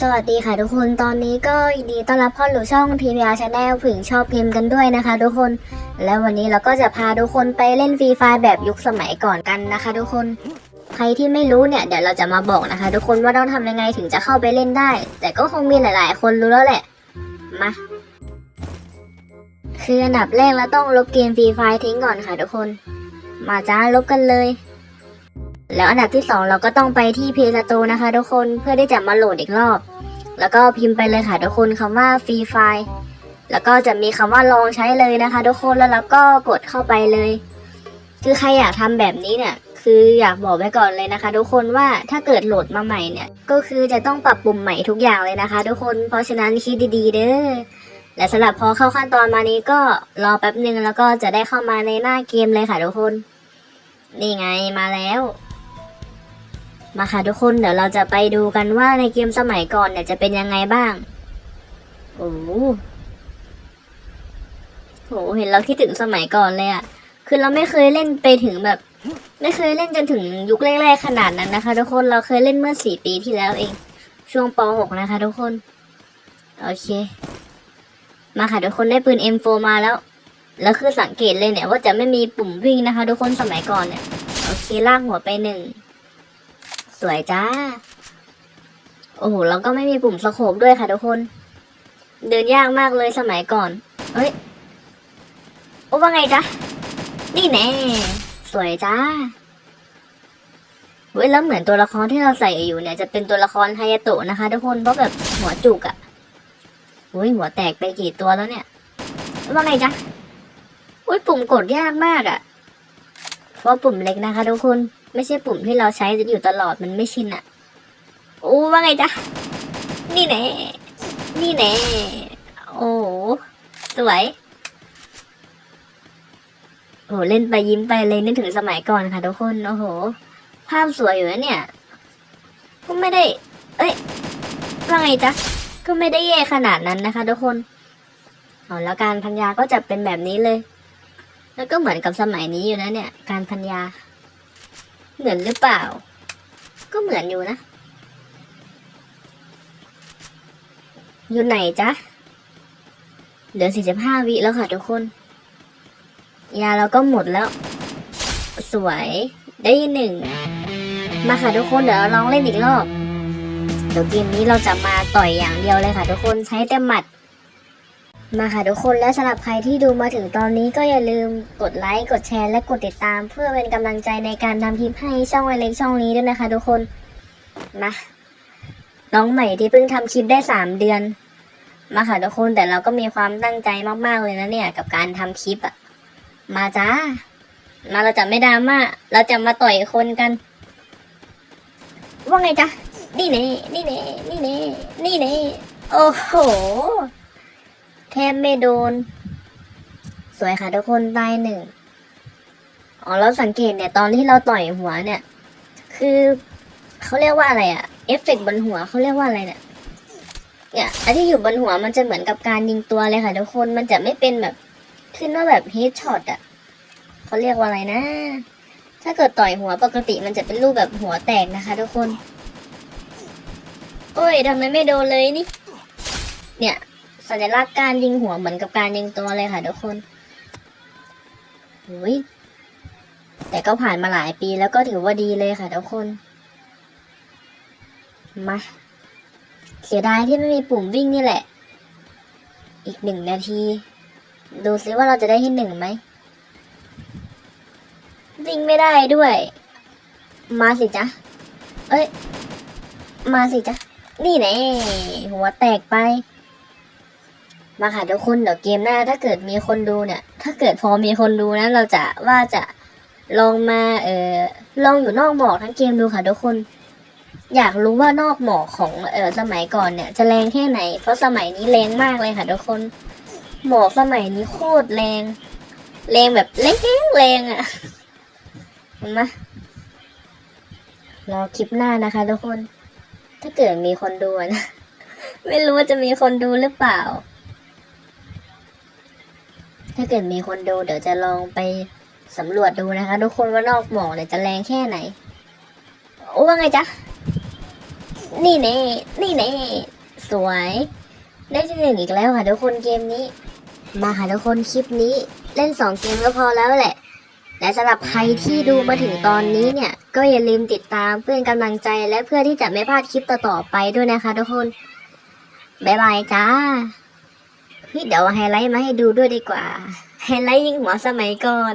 สวัสดีค่ะทุกคนตอนนี้ก็ยินดีต้อนรับเข้าสู่ช่อง TPR Channel ผึ่งชอบเกมกันด้วยนะคะ ทุกคน และวันนี้เราก็จะพาทุกคนไปเล่นฟรีไฟแบบยุคสมัยก่อนกันนะคะ ทุกคน ใครที่ไม่รู้เนี่ยเดี๋ยวเราจะมาบอกนะคะ ทุกคนว่าต้องทำยังไงถึงจะเข้าไปเล่นได้ แต่ก็คงมีหลาย ๆ คนรู้แล้วแหละ มา คืออันดับแรกเราต้องลบเกมฟรีไฟทิ้งก่อนค่ะทุกคน มาจ้าลบกันเลย แล้วอันดับที่สองเราก็ต้องไปที่เพจโตนะคะ ทุกคนเพื่อที่จะมาโหลดอีกรอบ แล้วก็พิมพ์ไปเลยค่ะทุกคนคำว่าฟรีไฟแล้วก็จะมีคำว่าลองใช้เลยนะคะ ทุกคนแล้วเราก็กดเข้าไปเลย คือใครอยากทำแบบนี้เนี่ยคืออยากบอกไว้ก่อนเลยนะคะ ทุกคนว่าถ้าเกิดโหลดมาใหม่เนี่ย ก็คือจะต้องปรับปรุงใหม่ทุกอย่างเลยนะคะ ทุกคนเพราะฉะนั้นคิดดีๆ เด้อและสำหรับพอเข้าขั้นตอนมานี้ก็รอแป๊บหนึ่งแล้วก็จะได้เข้ามาในหน้าเกมเลยค่ะทุกคน นี่ไงมาแล้ว มาค่ะทุกคนเดี๋ยวเราจะไปดูกันว่าในเกมสมัยก่อนเนี่ยจะเป็นยังไงบ้าง โอ้โหเห็นเราคิดถึงสมัยก่อนเลยอะคือเราไม่เคยเล่นไปถึงแบบ ไม่เคยเล่นจนถึงยุคแรกๆขนาดนั้นนะคะ ทุกคนเราเคยเล่นเมื่อสี่ปีที่แล้วเอง ช่วงป .6 นะคะ ทุกคน โอเค มาค่ะทุกคนได้ปืน M4 มาแล้ว แล้วคือสังเกตเลยเนี่ยว่าจะไม่มีปุ่มวิ่งนะคะ ทุกคนสมัยก่อนเนี่ยโอเคลากหัวไปหนึ่ง วยจ้า โอ้โหแล้วก็ไม่มีปุ่มสโคบด้วยค่ะทุกคน เดินยากมากเลยสมัยก่อน เฮ้ย โอ้ว่าไงจ๊ะ นี่แน่ สวยจ้าเว้ยแล้วเหมือนตัวละครที่เราใส่อยู่เนี่ยจะเป็นตัวละครไฮยาโตะนะคะทุกคนเพราะแบบหัวจุกอะ่ะอุ้ยหัวแตกไปกี่ตัวแล้วเนี่ย ว่าไงจ๊ะอุ้ยปุ่มกดยากมากอะ่ะ เพราะปุ่มเล็กนะคะทุกคน ไม่ใช่ปุ่มที่เราใช้อยู่ตลอดมันไม่ชินอะโอ้ว่าไงจ๊ะ นี่แน่นี่แน่โอ้สวยโอ้เล่นไปยิ้มไปเลยนึกถึงสมัยก่อนค่ะทุกคนโอ้โห ภาพสวยอยู่นะเนี่ย ก็ไม่ได้ เอ้ยว่าไงจ๊ะ ก็ไม่ได้แย่ขนาดนั้นนะคะ ทุกคนอ๋อแล้วการพันยาก็จะเป็นแบบนี้เลย แล้วก็เหมือนกับสมัยนี้อยู่นะเนี่ย การพันยา เหมือนหรือเปล่า ก็เหมือนอยู่นะ อยู่ไหนจ๊ะ เหลือสี่สิบห้าวิแล้วค่ะทุกคน ยาเราก็หมดแล้ว สวยได้หนึ่ง มาค่ะทุกคนเดี๋ยวเราลองเล่นอีกรอบ เดี๋ยวเกมนี้เราจะมาต่อยอย่างเดียวเลยค่ะทุกคนใช้แต่หมัด มาค่ะทุกคนและสำหรับใครที่ดูมาถึงตอนนี้ก็อย่าลืมกดไลค์กดแชร์และกดติดตาม เพื่อเป็นกำลังใจในการทำคลิปให้ช่องไอเล็กช่องนี้ด้วยนะคะทุกคนมาน้องใหม่ที่เพิ่งทำคลิปได้สามเดือน มาค่ะทุกคนแต่เราก็มีความตั้งใจมากๆเลยนะเนี่ย กับการทำคลิปอะมาจ้ามาเราจะไม่ดราม่าเราจะมาต่อยคนกัน ว่าไงจ๊ะนี่เน่นี่เน่นี่เน่นี่เน่โอ้โห แทบไม่โดน สวยค่ะทุกคนตายหนึ่งอ๋อเราสังเกตเนี่ยตอนที่เราต่อยหัวเนี่ย คือเขาเรียกว่าอะไรอะเอฟเฟกต์บนหัวเขาเรียกว่าอะไรเนี่ยเนี่ยอันที่อยู่บนหัวมันจะเหมือนกับการยิงตัวเลยค่ะทุกคนมันจะไม่เป็นแบบขึ้นว่าแบบเฮดช็อตอะเขาเรียกว่าอะไรนะ ถ้าเกิดต่อยหัวปกติมันจะเป็นรูปแบบหัวแตกนะคะ ทุกคน โอ้ยทำไมไม่โดนเลยนี่ เนี่ย สัญลักษณ์การยิงหัวเหมือนกับการยิงตัวเลยค่ะทุกคนโอ้ยแต่ก็ผ่านมาหลายปีแล้วก็ถือว่าดีเลยค่ะทุกคน มา เสียดายที่ไม่มีปุ่มวิ่งนี่แหละ อีกหนึ่งนาที ดูซิว่าเราจะได้ที่หนึ่งไหม วิ่งไม่ได้ด้วย มาสิจ๊ะ เอ้ย มาสิจ๊ะ นี่แน่หัวแตกไป มาค่ะทุกคนเดี๋ยวเกมหน้า ถ้าเกิดมีคนดูเนี่ย ถ้าเกิดพอมีคนดูนะ เราจะว่าจะลองมาเออลองอยู่นอกหมอกทั้งเกมดูค่ะทุกคน อยากรู้ว่านอกหมอกของเออสมัยก่อนเนี่ย จะแรงแค่ไหน เพราะสมัยนี้แรงมากเลยค่ะทุกคน หมอกสมัยนี้โคตรแรงแรงแบบแรงแรงอะ่ะเห็นไหมรอคลิปหน้านะคะ ทุกคน ถ้าเกิดมีคนดูนะ ไม่รู้ว่าจะมีคนดูหรือเปล่า ถ้าเกิดมีคนดูเดี๋ยวจะลองไปสำรวจดูนะคะ ทุกคนว่านอกหมอกเนี่ยจะแรงแค่ไหน โอ้ว่าไงจ๊ะ นี่เน่นี่เน่สวย ได้ที่หนึ่งอีกแล้วค่ะทุกคนเกมนี้ มาค่ะทุกคนคลิปนี้เล่นสองเกมก็พอแล้วแหละ และสำหรับใครที่ดูมาถึงตอนนี้เนี่ย ก็อย่าลืมติดตามเพื่อนกำลังใจและเพื่อที่จะไม่พลาดคลิปต่อๆไปด้วยนะคะ ทุกคน บ๊ายบายจ้า เดี๋ยวไฮไลท์มาให้ดูด้วยดีกว่า ไฮไลท์ยิงหัวสมัยก่อน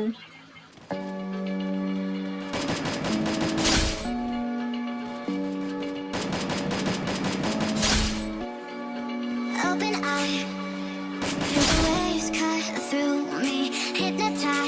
Hypnotized